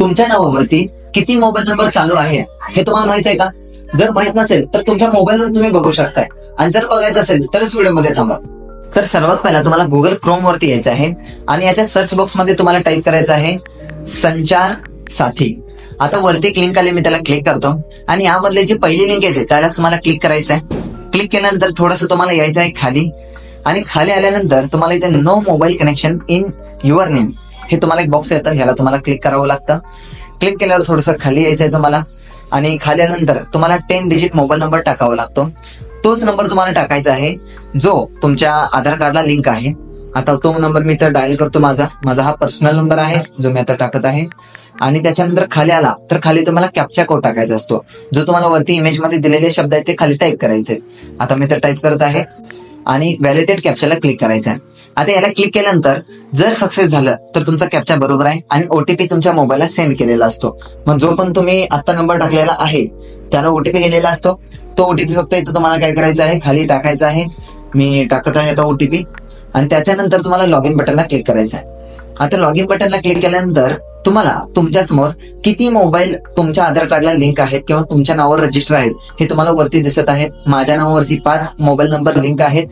तुमच्या नावावरती किती मोबाईल नंबर चालू आहे हे तुम्हाला माहीत आहे का? जर माहीत नसेल तर तुमच्या मोबाईलवर तुम्ही बघू शकताय. आणि जर बघायचं असेल तरच व्हिडिओमध्ये थांबा. तर सर्वात पहिला तुम्हाला गुगल क्रोम वरती यायचं आहे आणि याच्या सर्च बॉक्समध्ये तुम्हाला टाईप करायचं आहे संचार साथी. आता वरती एक लिंक आली मी त्याला क्लिक करतो. आणि यामधले जी पहिली लिंक येते त्यालाच तुम्हाला क्लिक करायचं आहे क्लिक केल्यानंतर थोडस तुम्हाला यायचं आहे खाली. आणि खाली आल्यानंतर तुम्हाला इथे no mobile connection in your name हे तुम्हाला एक बॉक्स येतं. ह्याला तुम्हाला क्लिक करावं लागतं. क्लिक केल्यावर थोडंसं खाली यायचं आहे तुम्हाला. आणि खाली आल्यानंतर तुम्हाला टेन डिजिट मोबाईल नंबर टाकावा लागतो. तोच नंबर तुम्हाला टाकायचा आहे जो तुमच्या आधार कार्डला लिंक आहे. आता तो नंबर मी तर डायल करतो माझा. माझा हा पर्सनल नंबर आहे जो मी आता टाकत आहे. आणि त्याच्यानंतर खाली आला तर खाली तुम्हाला कॅप्चा कोड टाकायचा असतो. जो तुम्हाला वरती इमेजमध्ये दिलेले शब्द आहेत ते खाली टाईप करायचे. आता मी तर टाईप करत आहे. आणि व्हॅलिडेट कॅप्चाला क्लिक करायचं आहे आता याला क्लिक केल्यानंतर जर सक्सेस झालं तर तुमचा कॅप्चा बरोबर आहे आणि ओटीपी तुमच्या मोबाईलला सेंड केलेला असतो. मग जो पण तुम्ही आता नंबर टाकलेला आहे त्याला ओटीपी गेलेला असतो. तो ओटीपी फक्त इथं तुम्हाला काय करायचं आहे खाली टाकायचा आहे. मी टाकत आहे आता ओटीपी आणि त्याच्यानंतर तुम्हाला लॉग इन बटनला क्लिक करायचं आहे. आता लॉग इन बटनला क्लिक केल्यानंतर तुम्हाला तुमच्यासमोर किती मोबाईल तुमच्या आधार कार्डला लिंक आहेत किंवा तुमच्या नावावर रजिस्टर आहेत हे तुम्हाला वरती दिसत आहेत. माझ्या नावावरती पाच मोबाईल नंबर लिंक आहेत.